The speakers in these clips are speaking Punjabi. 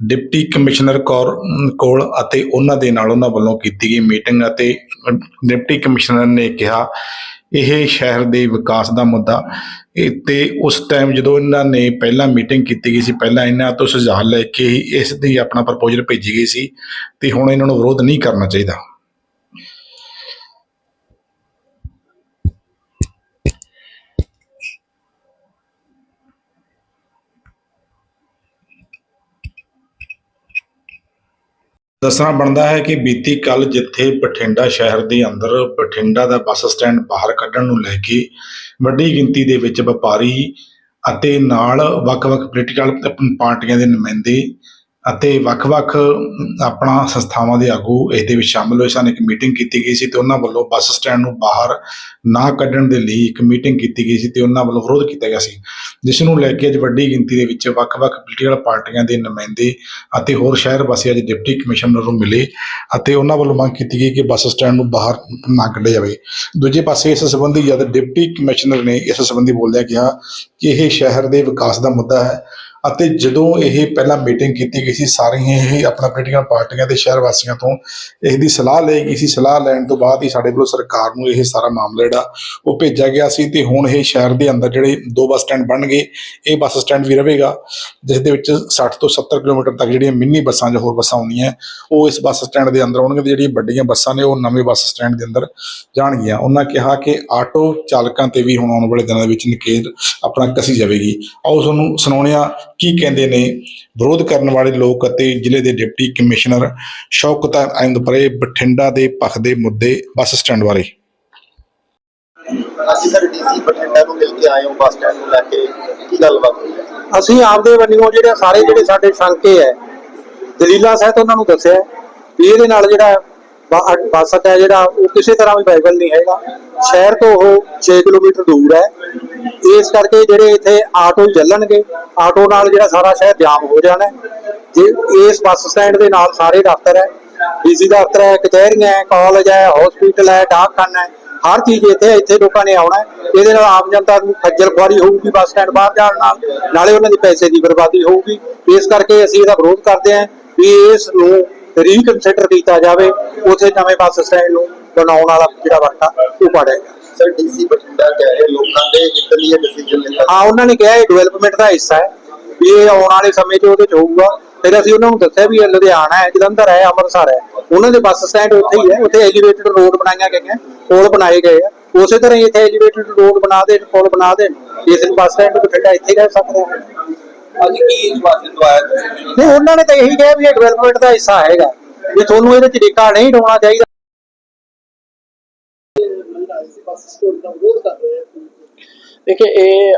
ਡਿਪਟੀ ਕਮਿਸ਼ਨਰ ਕੌਰ ਕੋਲ ਅਤੇ ਉਹਨਾਂ ਦੇ ਨਾਲ ਉਹਨਾਂ ਵੱਲੋਂ ਕੀਤੀ ਗਈ ਮੀਟਿੰਗ ਅਤੇ ਡਿਪਟੀ ਕਮਿਸ਼ਨਰ ਨੇ ਕਿਹਾ, ਇਹ ਸ਼ਹਿਰ ਦੇ ਵਿਕਾਸ ਦਾ ਮੁੱਦਾ। ਇਹ ਤੇ ਉਸ ਟਾਈਮ ਜਦੋਂ ਇਹਨਾਂ ਨੇ ਪਹਿਲਾਂ ਮੀਟਿੰਗ ਕੀਤੀ ਗਈ ਸੀ, ਪਹਿਲਾਂ ਇਹਨਾਂ ਤੋਂ ਸੁਝਾਅ ਲੈ ਕੇ ਹੀ ਇਸ ਦੀ ਆਪਣਾ ਪ੍ਰਪੋਜ਼ਲ ਭੇਜੀ ਗਈ ਸੀ ਤੇ ਹੁਣ ਇਹਨਾਂ ਨੂੰ ਵਿਰੋਧ ਨਹੀਂ ਕਰਨਾ ਚਾਹੀਦਾ। ਦੱਸਣਾ ਬਣਦਾ ਹੈ ਕਿ ਬੀਤੀ ਕੱਲ ਜਿੱਥੇ ਬਠਿੰਡਾ ਸ਼ਹਿਰ ਦੇ ਅੰਦਰ ਬਠਿੰਡਾ ਦਾ ਬੱਸ ਸਟੈਂਡ ਬਾਹਰ ਕੱਢਣ ਨੂੰ ਲੈ ਕੇ ਵੱਡੀ ਗਿਣਤੀ ਦੇ ਵਿੱਚ ਵਪਾਰੀ ਅਤੇ ਨਾਲ ਵੱਖ-ਵੱਖ ਪੋਲੀਟੀਕਲ ਪਾਰਟੀਆਂ ਦੇ ਨੁਮਾਇੰਦੇ ਅਤੇ ਵੱਖ-ਵੱਖ ਆਪਣਾ ਸੰਸਥਾਵਾਂ ਦੇ ਆਗੂ ਇਸ ਦੇ ਵਿੱਚ ਸ਼ਾਮਲ ਹੋਏ ਸਨ। ਇੱਕ ਮੀਟਿੰਗ ਕੀਤੀ ਗਈ ਸੀ ਤੇ ਉਹਨਾਂ ਵੱਲੋਂ ਬੱਸ ਸਟੈਂਡ ਨੂੰ ਬਾਹਰ ਨਾ ਕੱਢਣ ਦੇ ਲਈ ਇੱਕ ਮੀਟਿੰਗ ਕੀਤੀ ਗਈ ਸੀ ਤੇ ਉਹਨਾਂ ਵੱਲੋਂ ਵਿਰੋਧ ਕੀਤਾ ਗਿਆ ਸੀ। ਜਿਸ ਨੂੰ ਲੈ ਕੇ ਅੱਜ ਵੱਡੀ ਗਿਣਤੀ ਦੇ ਵਿੱਚ ਵੱਖ-ਵੱਖ ਪੋਲੀਟੀਕਲ ਪਾਰਟੀਆਂ ਦੇ ਨੁਮਾਇੰਦੇ ਅਤੇ ਹੋਰ ਸ਼ਹਿਰ ਵਾਸੀ ਅੱਜ ਡਿਪਟੀ ਕਮਿਸ਼ਨਰ ਨੂੰ ਮਿਲੇ ਅਤੇ ਉਹਨਾਂ ਵੱਲੋਂ ਮੰਗ ਕੀਤੀ ਗਈ ਕਿ ਬੱਸ ਸਟੈਂਡ ਨੂੰ ਬਾਹਰ ਨਾ ਕੱਢਿਆ ਜਾਵੇ। ਦੂਜੇ ਪਾਸੇ ਇਸ ਸੰਬੰਧੀ ਜਦ ਡਿਪਟੀ ਕਮਿਸ਼ਨਰ ਨੇ ਇਸ ਸੰਬੰਧੀ ਬੋਲਦਿਆਂ ਕਿਹਾ ਕਿ ਇਹ ਸ਼ਹਿਰ ਦੇ ਵਿਕਾਸ ਦਾ ਮੁੱਦਾ ਹੈ ਅਤੇ ਜਦੋਂ ਇਹ ਪਹਿਲਾਂ ਮੀਟਿੰਗ ਕੀਤੀ ਗਈ ਸੀ, ਸਾਰੀਆਂ ਇਹ ਆਪਣਾ ਪੋਲੀਟੀਕਲ ਪਾਰਟੀਆਂ ਦੇ ਸ਼ਹਿਰ ਵਾਸੀਆਂ ਤੋਂ ਇਸ ਦੀ ਸਲਾਹ ਲਈ ਗਈ ਸੀ। ਸਲਾਹ ਲੈਣ ਤੋਂ ਬਾਅਦ ਹੀ ਸਾਡੇ ਵੱਲੋਂ ਸਰਕਾਰ ਨੂੰ ਇਹ ਸਾਰਾ ਮਾਮਲਾ ਜਿਹੜਾ ਉਹ ਭੇਜਿਆ ਗਿਆ ਸੀ ਤੇ ਹੁਣ ਇਹ ਸ਼ਹਿਰ ਦੇ ਅੰਦਰ ਜਿਹੜੇ ਦੋ ਬੱਸ ਸਟੈਂਡ ਬਣ ਗਏ ਇਹ ਬੱਸ ਸਟੈਂਡ ਵੀ ਰਹੇਗਾ, ਜਿਸ ਦੇ ਵਿੱਚ 60 ਤੋਂ 70 ਕਿਲੋਮੀਟਰ ਤੱਕ ਜਿਹੜੀਆਂ ਮਿੰਨੀ ਬੱਸਾਂ ਜਾਂ ਹੋਰ ਬੱਸਾਂ ਆਉਂਦੀਆਂ, ਉਹ ਇਸ ਬੱਸ ਸਟੈਂਡ ਦੇ ਅੰਦਰ ਆਉਣਗੀਆਂ ਤੇ ਜਿਹੜੀਆਂ ਵੱਡੀਆਂ ਬੱਸਾਂ ਨੇ, ਉਹ ਨਵੇਂ ਬੱਸ ਸਟੈਂਡ ਦੇ ਅੰਦਰ ਜਾਣਗੀਆਂ। ਉਹਨਾਂ ਕਿਹਾ ਕਿ ਆਟੋ ਚਾਲਕਾਂ ਤੇ ਵੀ ਹੁਣ ਆਉਣ ਵਾਲੇ ਦਿਨਾਂ ਦੇ ਵਿੱਚ ਨਕੇਲ ਆਪਣਾ ਕਸੀ ਜਾਵੇਗੀ। ਆਓ ਤੁਹਾਨੂੰ ਸੁਣਾਉਂਦੇ ਕੀ ਕਹਿੰਦੇ ਨੇ? ਵਿਰੋਧ ਕਰਨ ਵਾਲੇ ਲੋਕ ਅਤੇ ਜ਼ਿਲ੍ਹੇ ਦੇ ਡਿਪਟੀ ਕਮਿਸ਼ਨਰ ਸ਼ੌਕਤ ਅਹਿਮਦਪੁਰੇ ਬਠਿੰਡਾ ਦੇ ਪੱਖ ਦੇ ਮੁੱਦੇ ਬੱਸ ਸਟੈਂਡ ਬਾਰੇ। ਅਸੀਂ ਸਰ ਡੀਸੀ ਬਠਿੰਡਾ ਨੂੰ ਮਿਲ ਕੇ ਆਏ ਹਾਂ ਬੱਸ ਸਟੈਂਡ ਨੂੰ ਲੈ ਕੇ। ਕੀ ਗੱਲਬਾਤ ਹੋਈ ਹੈ? ਅਸੀਂ ਆਪਦੇ ਵੱਲੋਂ ਜਿਹੜੇ ਸਾਰੇ ਜਿਹੜੇ ਸਾਡੇ ਸ਼ੰਕੇ ਹੈ ਦਲੀਲਾਂ ਸਹਿਤ ਉਹਨਾਂ ਨੂੰ ਦੱਸਿਆ ਹੈ ਵੀ ਇਹਦੇ ਨਾਲ ਜਿਹੜਾ ਬ- ਬੱਸ ਹੈ ਜਿਹੜਾ, ਉਹ ਕਿਸੇ ਤਰ੍ਹਾਂ ਵੀ ਵਾਇਬਲ ਨਹੀਂ ਹੈਗਾ। ਸ਼ਹਿਰ ਤੋਂ ਉਹ 6 ਕਿਲੋਮੀਟਰ ਦੂਰ ਹੈ। ਇਸ ਕਰਕੇ ਜਿਹੜੇ ਇੱਥੇ ਆਟੋ ਚੱਲਣਗੇ, ਆਟੋ ਨਾਲ ਜਿਹੜਾ ਸਾਰਾ ਸ਼ਹਿਰ ਜਾਮ ਹੋ ਜਾਣਾ ਜੇ ਇਸ ਬੱਸ ਸਟੈਂਡ ਦੇ ਨਾਲ ਸਾਰੇ ਦਫ਼ਤਰ ਹੈ, ਡੀਸੀ ਦਫ਼ਤਰ ਹੈ, ਕਚਹਿਰੀਆਂ ਹੈ, ਕਾਲਜ ਹੈ ਹਸਪੀਟਲ ਹੈ, ਡਾਕਖਾਨਾ ਹੈ, ਹਰ ਚੀਜ਼ ਇੱਥੇ ਇੱਥੇ ਲੋਕਾਂ ਨੇ ਆਉਣਾ ਇਹਦੇ ਨਾਲ ਆਮ ਜਨਤਾ ਨੂੰ ਖੱਜਲ ਖੁਆਰੀ ਹੋਊਗੀ ਬੱਸ ਸਟੈਂਡ ਬਾਹਰ ਜਾਣ ਨਾਲ। ਨਾਲੇ ਉਹਨਾਂ ਦੇ ਪੈਸੇ ਦੀ ਬਰਬਾਦੀ ਹੋਊਗੀ। ਇਸ ਕਰਕੇ ਅਸੀਂ ਇਹਦਾ ਵਿਰੋਧ ਕਰਦੇ ਹਾਂ ਵੀ ਇਸ ਨੂੰ ਰੀਕਨਸੀਡਰ ਕੀਤਾ ਜਾਵੇ ਉਥੇ ਨਵੇਂ ਬੱਸ ਸਟੈਂਡ ਨੂੰ ਬਣਾਉਣ ਵਾਲਾ ਜਿਹੜਾ ਵਰਕਾ ਉਹ ਪੜੇਗਾ ਸਰ ਡੀਸੀ ਬਠਿੰਡਾ ਕਹਿ ਰਹੇ ਲੋਕਾਂ ਦੇ ਹਿੱਤ ਲਈ ਡਿਸੀਜਨ ਲਿਆ ਹਾਂ ਉਹਨਾਂ ਨੇ ਕਿਹਾ ਇਹ ਡਿਵੈਲਪਮੈਂਟ ਦਾ ਹਿੱਸਾ ਹੈ। ਵੀ ਇਹ ਆਉਣ ਵਾਲੇ ਸਮੇਂ 'ਚ ਉਹਦੇ 'ਚ ਹੋਊਗਾ। ਫਿਰ ਅਸੀਂ ਉਹਨਾਂ ਨੂੰ ਦੱਸਿਆ ਵੀ ਇਹ ਲੁਧਿਆਣਾ ਹੈ ਜਲੰਧਰ ਹੈ ਅੰਮ੍ਰਿਤਸਰ ਹੈ। ਉਹਨਾਂ ਦੇ ਬੱਸ ਸਟੈਂਡ ਉੱਥੇ ਹੀ ਹੈ। ਉੱਥੇ ਐਲੀਵੇਟਡ ਰੋਡ ਬਣਾਈਆਂ ਗਈਆਂ ਪੁਲ ਬਣਾਏ ਗਏ ਆ। ਉਸੇ ਤਰ੍ਹਾਂ ਹੀ ਇੱਥੇ ਐਲੀਵੇਟਡ ਰੋਡ ਬਣਾ ਦੇ ਪੁਲ ਬਣਾ ਦੇ ਇਸ ਬੱਸ ਸਟੈਂਡ ਬਠਿੰਡਾ ਇੱਥੇ ਰਹਿ ਸਕਦਾ ਹੈ ਅੱਜ ਕੀ ਜਵਾਬ ਦਵਾਇਆ ਨਹੀਂ, ਉਹਨਾਂ ਨੇ ਤਾਂ ਇਹੀ ਕਿਹਾ ਵੀ ਇਹ ਡਿਵੈਲਪਮੈਂਟ ਦਾ ਹਿੱਸਾ ਹੈਗਾ। ਵੀ ਤੁਹਾਨੂੰ ਇਹਦੇ 'ਚ ਡਿੱਕਾ ਨਹੀਂ ਡਾਉਣਾ ਚਾਹੀਦਾ। ਦੇਖੇ ਇਹ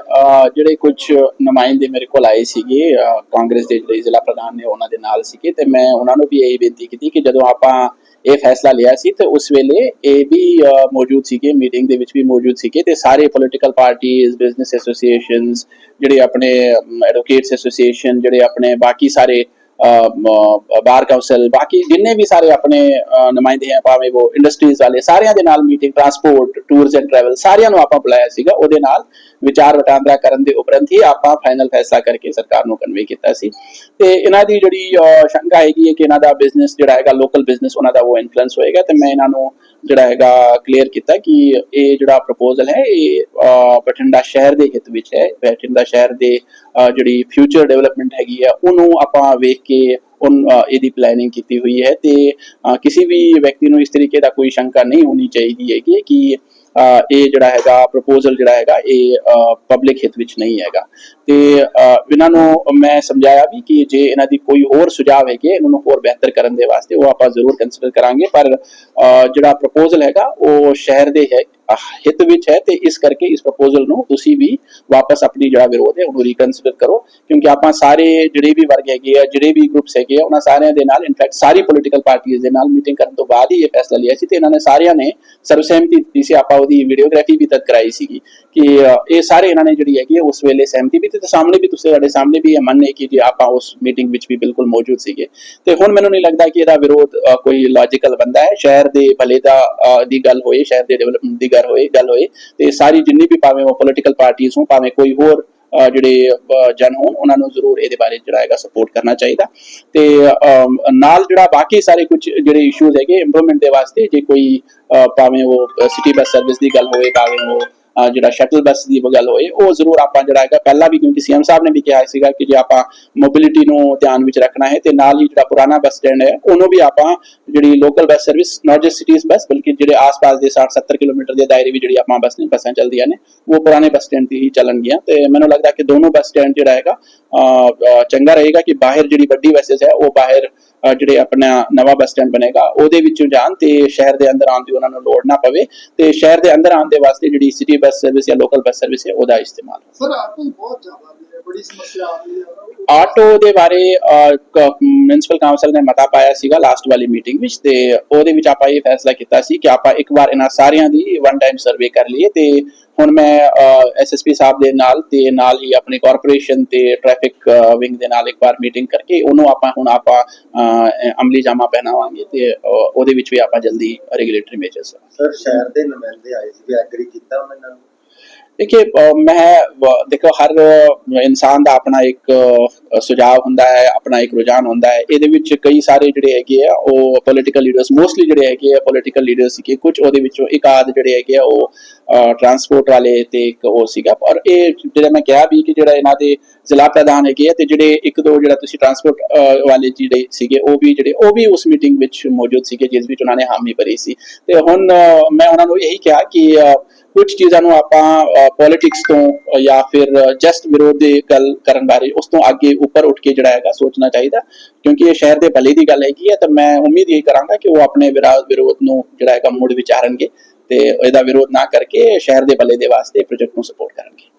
ਜਿਹੜੇ ਕੁਝ ਨੁਮਾਇੰਦੇ ਮੇਰੇ ਕੋਲ ਆਏ ਸੀਗੇ ਕਾਂਗਰਸ ਦੇ ਜਿਹੜੇ ਜ਼ਿਲ੍ਹਾ ਪ੍ਰਧਾਨ ਨੇ ਉਹਨਾਂ ਦੇ ਨਾਲ ਸੀਗੇ, ਤੇ ਮੈਂ ਉਹਨਾਂ ਨੂੰ ਵੀ ਇਹ ਬੇਨਤੀ ਕੀਤੀ ਕਿ ਜਦੋਂ ਆਪਾਂ ਇਹ ਫੈਸਲਾ ਲਿਆ ਸੀ, ਤੇ ਉਸ ਵੇਲੇ ਇਹ ਵੀ ਮੌਜੂਦ ਸੀਗੇ, ਮੀਟਿੰਗ ਦੇ ਵਿੱਚ ਵੀ ਮੌਜੂਦ ਸੀਗੇ, ਤੇ ਸਾਰੇ ਪੋਲੀਟੀਕਲ ਪਾਰਟੀਆਂ ਬਿਜ਼ਨਸ ਐਸੋਸੀਏਸ਼ਨਸ ਜਿਹੜੇ ਆਪਣੇ ਐਡਵੋਕੇਟਸ ਐਸੋਸੀਏਸ਼ਨ ਜਿਹੜੇ ਆਪਣੇ ਬਾਕੀ ਸਾਰੇ ਬਾਰ ਕਾਉਂਸਲ ਬਾਕੀ ਜਿੰਨੇ ਵੀ ਸਾਰੇ ਆਪਣੇ ਅਹ, ਨੁਮਾਇੰਦੇ ਹੈ ਭਾਵੇਂ ਉਹ ਇੰਡਸਟਰੀਜ਼ ਵਾਲੇ ਸਾਰਿਆਂ ਦੇ ਨਾਲ meeting transport tours and travel ਸਾਰਿਆਂ ਨੂੰ ਆਪਾਂ ਬੁਲਾਇਆ ਸੀਗਾ ਉਹਦੇ ਨਾਲ ਵਿਚਾਰ ਵਟਾਂਦਰਾ ਕਰਨ ਦੇ ਉਪਰੰਤ ਹੀ ਆਪਾਂ ਫਾਈਨਲ ਫੈਸਲਾ ਕਰਕੇ ਸਰਕਾਰ ਨੂੰ ਕਨਵੇ ਕੀਤਾ ਸੀ। ਤੇ ਇਹਨਾਂ ਦੀ ਜਿਹੜੀ ਸ਼ੰਕਾ ਹੈਗੀ ਹੈ ਕਿ ਇਹਨਾਂ ਦਾ ਬਿਜ਼ਨਸ ਜਿਹੜਾ ਹੈਗਾ ਲੋਕਲ ਬਿਜ਼ਨਸ ਉਹਨਾਂ ਦਾ ਉਹ ਇਨਫਲੂਐਂਸ ਹੋਏਗਾ ਤੇ ਮੈਂ ਇਹਨਾਂ ਨੂੰ ਜਿਹੜਾ ਹੈਗਾ ਕਲੀਅਰ ਕੀਤਾ ਕਿ ਇਹ ਜਿਹੜਾ ਪ੍ਰਪੋਜ਼ਲ ਹੈ, ਇਹ ਬਠਿੰਡਾ ਸ਼ਹਿਰ ਦੇ ਹਿੱਤ ਵਿੱਚ ਹੈ। ਬਠਿੰਡਾ ਸ਼ਹਿਰ ਦੇ ਜਿਹੜੀ ਫਿਊਚਰ ਡਿਵੈਲਪਮੈਂਟ ਹੈਗੀ ਹੈ, ਉਹਨੂੰ ਆਪਾਂ ਵੇਖ ਕੇ ਉਨ ਇਹਦੀ ਪਲੈਨਿੰਗ ਕੀਤੀ ਹੋਈ ਹੈ ਤੇ ਕਿਸੇ ਵੀ ਵਿਅਕਤੀ ਨੂੰ ਇਸ ਤਰੀਕੇ ਦਾ ਕੋਈ ਸ਼ੰਕਾ ਨਹੀਂ ਹੋਣੀ ਚਾਹੀਦੀ ਹੈ ਕਿ ਇਹ ਜਿਹੜਾ ਹੈਗਾ ਪ੍ਰਪੋਜ਼ਲ ਜਿਹੜਾ ਹੈਗਾ, ਇਹ ਪਬਲਿਕ ਹਿੱਤ ਵਿੱਚ ਨਹੀਂ ਹੈਗਾ। ਤੇ ਇਹਨਾਂ ਨੂੰ ਮੈਂ ਸਮਝਾਇਆ ਵੀ ਕਿ ਜੇ ਇਹਨਾਂ ਦੀ ਕੋਈ ਹੋਰ ਸੁਝਾਅ ਹੈਗੇ, ਇਹਨਾਂ ਨੂੰ ਹੋਰ ਬਿਹਤਰ ਕਰਨ ਦੇ ਵਾਸਤੇ ਉਹ ਆਪਾਂ ਜ਼ਰੂਰ ਕੰਸੀਡਰ ਕਰਾਂਗੇ। ਪਰ ਜਿਹੜਾ ਪ੍ਰਪੋਜ਼ਲ ਹੈਗਾ, ਉਹ ਸ਼ਹਿਰ ਦੇ ਹੈ ਹਿੱਤ ਵਿੱਚ ਹੈ ਤੇ ਇਸ ਕਰਕੇ ਇਸ ਪ੍ਰਪੋਜ਼ਲ ਨੂੰ ਤੁਸੀਂ ਵੀ ਵਾਪਸ ਆਪਣੀ ਜਿਹੜਾ ਵਿਰੋਧ ਹੈ ਉਹਨੂੰ ਰੀਕਨਸੀਡਰ ਕਰੋ, ਕਿਉਂਕਿ ਆਪਾਂ ਸਾਰੇ ਜਿਹੜੇ ਵੀ ਵਰਗ ਹੈਗੇ ਆ, ਜਿਹੜੇ ਵੀ ਗਰੁੱਪਸ ਹੈਗੇ ਆ, ਉਹਨਾਂ ਸਾਰਿਆਂ ਦੇ ਨਾਲ ਇਨਫੈਕਟ ਸਾਰੀ ਪੋਲੀਟੀਕਲ ਪਾਰਟੀਆਂ ਦੇ ਨਾਲ ਮੀਟਿੰਗ ਕਰਨ ਤੋਂ ਬਾਅਦ ਹੀ ਇਹ ਫੈਸਲਾ ਲਿਆ ਸੀ ਤੇ ਇਹਨਾਂ ਨੇ ਸਾਰਿਆਂ ਨੇ ਸਰਵਸਹਿਮਤੀ ਦਿੱਤੀ ਸੀ, ਆਪਾਂ ਉਹਦੀ ਵੀਡੀਓਗ੍ਰਾਫੀ ਵੀ ਤੱਕ ਕਰਾਈ ਸੀਗੀ ਕਿ ਇਹ ਸਾਰੇ ਇਹਨਾਂ ਨੇ ਜਿਹੜੀ ਹੈਗੀ ਹੈ ਉਸ ਵੇਲੇ ਸਹਿਮਤੀ ਵੀ ਤੇ ਸਾਹਮਣੇ ਵੀ ਤੁਸੀਂ ਸਾਡੇ ਸਾਹਮਣੇ ਵੀ ਇਹ ਮੰਨੇ ਕਿ ਜੀ ਆਪਾਂ ਉਸ ਮੀਟਿੰਗ ਵਿੱਚ ਵੀ ਬਿਲਕੁਲ ਮੌਜੂਦ ਸੀਗੇ। ਤੇ ਹੁਣ ਮੈਨੂੰ ਨਹੀਂ ਲੱਗਦਾ ਕਿ ਇਹਦਾ ਵਿਰੋਧ ਕੋਈ ਲੌਜੀਕਲ ਬੰਦਾ ਹੈ। ਸ਼ਹਿਰ ਦੇ ਭਲੇ ਦਾ ਦੀ ਗੱਲ ਹੋਏ, ਸ਼ਹਿਰ ਦੇ ਡਿਵੈਲਪਮੈਂਟ ਦੀ ਗੱਲ ਹੋਏ ਗੱਲ ਹੋਏ ਤੇ ਸਾਰੀ ਜਿੰਨੀ ਵੀ ਭਾਵੇਂ ਉਹ ਪੋਲੀਟੀਕਲ ਪਾਰਟੀਆਂ ਹੋਣ ਭਾਵੇਂ ਕੋਈ ਹੋਰ ਜਿਹੜੇ ਜਨ ਹੋਣ ਉਹਨਾਂ ਨੂੰ ਜ਼ਰੂਰ ਇਹਦੇ ਬਾਰੇ ਜਿਹੜਾ ਹੈਗਾ ਸਪੋਰਟ ਕਰਨਾ ਚਾਹੀਦਾ। ਤੇ ਅਮ, ਨਾਲ ਜਿਹੜਾ ਬਾਕੀ ਸਾਰੇ ਕੁਝ ਜਿਹੜੇ ਇਸ਼ੂਜ਼ ਹੈਗੇ ਇੰਪਰੂਵਮੈਂਟ ਦੇ ਵਾਸਤੇ ਜੇ ਕੋਈ ਭਾਵੇਂ ਉਹ ਸਿਟੀ ਬੱਸ ਸਰਵਿਸ ਦੀ ਗੱਲ ਹੋਵੇ ਭਾਵੇਂ ਉਹ ਜਿਹੜਾ ਸ਼ਟਲ ਬੱਸ ਦੀ ਗੱਲ ਹੋਏ, ਉਹ ਜ਼ਰੂਰ ਆਪਾਂ ਜਿਹੜਾ ਹੈਗਾ, ਪਹਿਲਾਂ ਵੀ ਕਿਉਂਕਿ ਸੀਐਮ ਸਾਹਿਬ ਨੇ ਵੀ ਕਿਹਾ ਸੀਗਾ ਕਿ ਜੇ ਆਪਾਂ ਮੋਬਿਲਿਟੀ ਨੂੰ ਧਿਆਨ ਵਿੱਚ ਰੱਖਣਾ ਹੈ ਤੇ ਨਾਲ ਹੀ ਜਿਹੜਾ ਪੁਰਾਣਾ ਬੱਸ ਸਟੈਂਡ ਹੈ, ਉਹਨੂੰ ਵੀ ਆਪਾਂ ਜਿਹੜੀ local bus service not just cities bus ਬਲਕਿ ਜਿਹੜੇ ਆਸ-ਪਾਸ ਦੇ 60-70 ਕਿਲੋਮੀਟਰ ਦੇ ਦਾਇਰੇ ਵੀ ਜਿਹੜੀ ਆਪਾਂ ਬੱਸ ਨੇ ਬੱਸਾਂ ਚੱਲਦੀਆਂ ਨੇ, ਉਹ ਪੁਰਾਣੇ ਬੱਸ ਸਟੈਂਡ ਤੇ ਹੀ ਚੱਲਣਗੀਆਂ। ਤੇ ਮੈਨੂੰ ਲੱਗਦਾ ਕਿ ਦੋਨੋਂ ਬੱਸ ਸਟੈਂਡ ਜਿਹੜਾ ਹੈਗਾ ਚੰਗਾ ਰਹੇਗਾ ਕਿ ਬਾਹਰ ਜਿਹੜੀ ਵੱਡੀ ਬੱਸਸ ਹੈ, ਉਹ ਬਾਹਰ ਜਿਹੜੇ ਆਪਣਾ ਨਵਾਂ ਬੱਸ ਸਟੈਂਡ ਬਣੇਗਾ, ਉਹਦੇ ਵਿੱਚੋਂ ਜਾਣ ਤੇ ਸ਼ਹਿਰ ਦੇ ਅੰਦਰ ਆਉਣ ਦੀ ਉਹਨਾਂ ਨੂੰ ਲੋੜ ਨਾ ਪਵੇ ਤੇ ਸ਼ਹਿਰ ਦੇ ਅੰਦਰ ਆਉਣ ਦੇ ਵਾਸਤੇ ਜਿਹੜੀ ਸਿਟੀ ਬੱਸ ਸਰਵਿਸ ਜਾਂ ਲੋਕਲ ਬੱਸ ਸਰਵਿਸ ਹੈ, ਉਹਦਾ ਇਸਤੇਮਾਲ ਸਰ ਆਟੋ ਬਹੁਤ ਜ਼ਿਆਦਾ ਬੜੀ ਸਮੱਸਿਆ ਆ ਰਹੀ ਹੈ ਆਟੋ ਦੇ ਬਾਰੇ ਮਿਊਨਿਸਪਲ ਕਾਉਂਸਲ ਨੇ ਮਤਾ ਪਾਇਆ ਸੀਗਾ ਲਾਸਟ ਵਾਲੀ ਮੀਟਿੰਗ ਵਿੱਚ ਤੇ ਉਹਦੇ ਵਿੱਚ ਆਪਾਂ ਇਹ ਫੈਸਲਾ ਕੀਤਾ ਸੀ ਕਿ ਆਪਾਂ ਇੱਕ ਵਾਰ ਇਹਨਾਂ ਸਾਰਿਆਂ ਦੀ ਵਨ ਟਾਈਮ ਸਰਵੇ ਕਰ ਲਈਏ ਤੇ ਹੁਣ ਮੈਂ ਐਸਐਸਪੀ ਸਾਹਿਬ ਦੇ ਨਾਲ ਤੇ ਨਾਲ ਹੀ ਆਪਣੀ ਕਾਰਪੋਰੇਸ਼ਨ ਤੇ ਟ੍ਰੈਫਿਕ ਵਿੰਗ ਦੇ ਨਾਲ ਇੱਕ ਵਾਰ ਮੀਟਿੰਗ ਕਰਕੇ ਉਹਨੂੰ ਆਪਾਂ ਹੁਣ ਆਪਾਂ ਅਮਲੀ ਜਾਮਾ ਪਹਿਨਾਵਾਂਗੇ ਤੇ ਉਹਦੇ ਵਿੱਚ ਵੀ ਆਪਾਂ ਜਲਦੀ ਰੈਗੂਲੇਟਰੀ ਮੇਜਰਸ ਸਰ ਸ਼ਹਿਰ ਦੇ ਨੁਮਾਇੰਦੇ ਆਏ ਸੀ ਐਗਰੀ ਕੀਤਾ ਉਹਨਾਂ ਨਾਲ ਦੇਖिए ਅਹ ਮੈਂ ਵ- ਦੇਖੋ ਹਰ ਇਨਸਾਨ ਦਾ ਆਪਣਾ ਇੱਕ ਸੁਝਾਅ ਹੁੰਦਾ ਹੈ ਆਪਣਾ ਇੱਕ ਰੁਝਾਨ ਹੁੰਦਾ ਹੈ ਇਹਦੇ ਵਿੱਚ ਕਈ ਸਾਰੇ ਜਿਹੜੇ ਹੈਗੇ ਆ ਉਹ ਪੋਲੀਟੀਕਲ ਲੀਡਰਸ ਮੋਸਟਲੀ ਜਿਹੜੇ ਹੈਗੇ ਆ ਪੋਲੀਟੀਕਲ ਲੀਡਰਸ ਸੀਗੇ ਕੁਝ ਉਹਦੇ ਵਿੱਚੋਂ ਇੱਕ ਆਦ ਜਿਹੜੇ ਹੈਗੇ ਆ ਉਹ ਟਰਾਂਸਪੋਰਟ ਵਾਲੇ ਤੇ ਇੱਕ ਉਹ ਸੀਗਾ ਔਰ ਇਹ ਜਿਹੜਾ ਮੈਂ ਕਿਹਾ ਵੀ ਕਿ ਜਿਹੜਾ ਇਹਨਾਂ ਦੇ ਜ਼ਿਲ੍ਹਾ ਪ੍ਰਧਾਨ ਹੈਗੇ ਆ ਤੇ ਜਿਹੜੇ ਇੱਕ ਦੋ ਜਿਹੜਾ ਤੁਸੀਂ ਟਰਾਂਸਪੋਰਟ ਵਾਲੇ ਜਿਹੜੇ ਸੀਗੇ ਉਹ ਵੀ ਜਿਹੜੇ ਉਹ ਵੀ ਉਸ ਮੀਟਿੰਗ ਵਿੱਚ ਮੌਜੂਦ ਸੀਗੇ ਜਿਸ ਵਿੱਚ ਉਹਨਾਂ ਨੇ ਹਾਮੀ ਭਰੀ ਸੀ ਤੇ ਹੁਣ ਮੈਂ ਉਹਨਾਂ ਨੂੰ ਇਹੀ ਕਿਹਾ ਕਿ ਕੁਝ ਚੀਜ਼ਾਂ ਨੂੰ ਆਪਾਂ ਪੋਲਿਟਿਕਸ ਤੋਂ ਜਾਂ ਫਿਰ ਜਸਟ ਵਿਰੋਧ ਦੇ ਗੱਲ ਕਰਨ ਬਾਰੇ, ਉਸ ਤੋਂ ਅੱਗੇ ਉੱਪਰ ਉੱਠ ਕੇ ਜਿਹੜਾ ਹੈਗਾ ਸੋਚਣਾ ਚਾਹੀਦਾ। ਕਿਉਂਕਿ ਇਹ ਸ਼ਹਿਰ ਦੇ ਭਲੇ ਦੀ ਗੱਲ ਹੈਗੀ ਹੈ, ਤਾਂ ਮੈਂ ਉਮੀਦ ਇਹ ਕਰਾਂਗਾ ਕਿ ਉਹ ਆਪਣੇ ਵਿਰਾ- ਵਿਰੋਧ ਨੂੰ ਜਿਹੜਾ ਹੈਗਾ ਮੁੜ ਵਿਚਾਰਨਗੇ ਤੇ ਇਹਦਾ ਵਿਰੋਧ ਨਾ ਕਰਕੇ ਸ਼ਹਿਰ ਦੇ ਭਲੇ ਦੇ ਵਾਸਤੇ ਪ੍ਰੋਜੈਕਟ ਨੂੰ ਸਪੋਰਟ ਕਰਨਗੇ।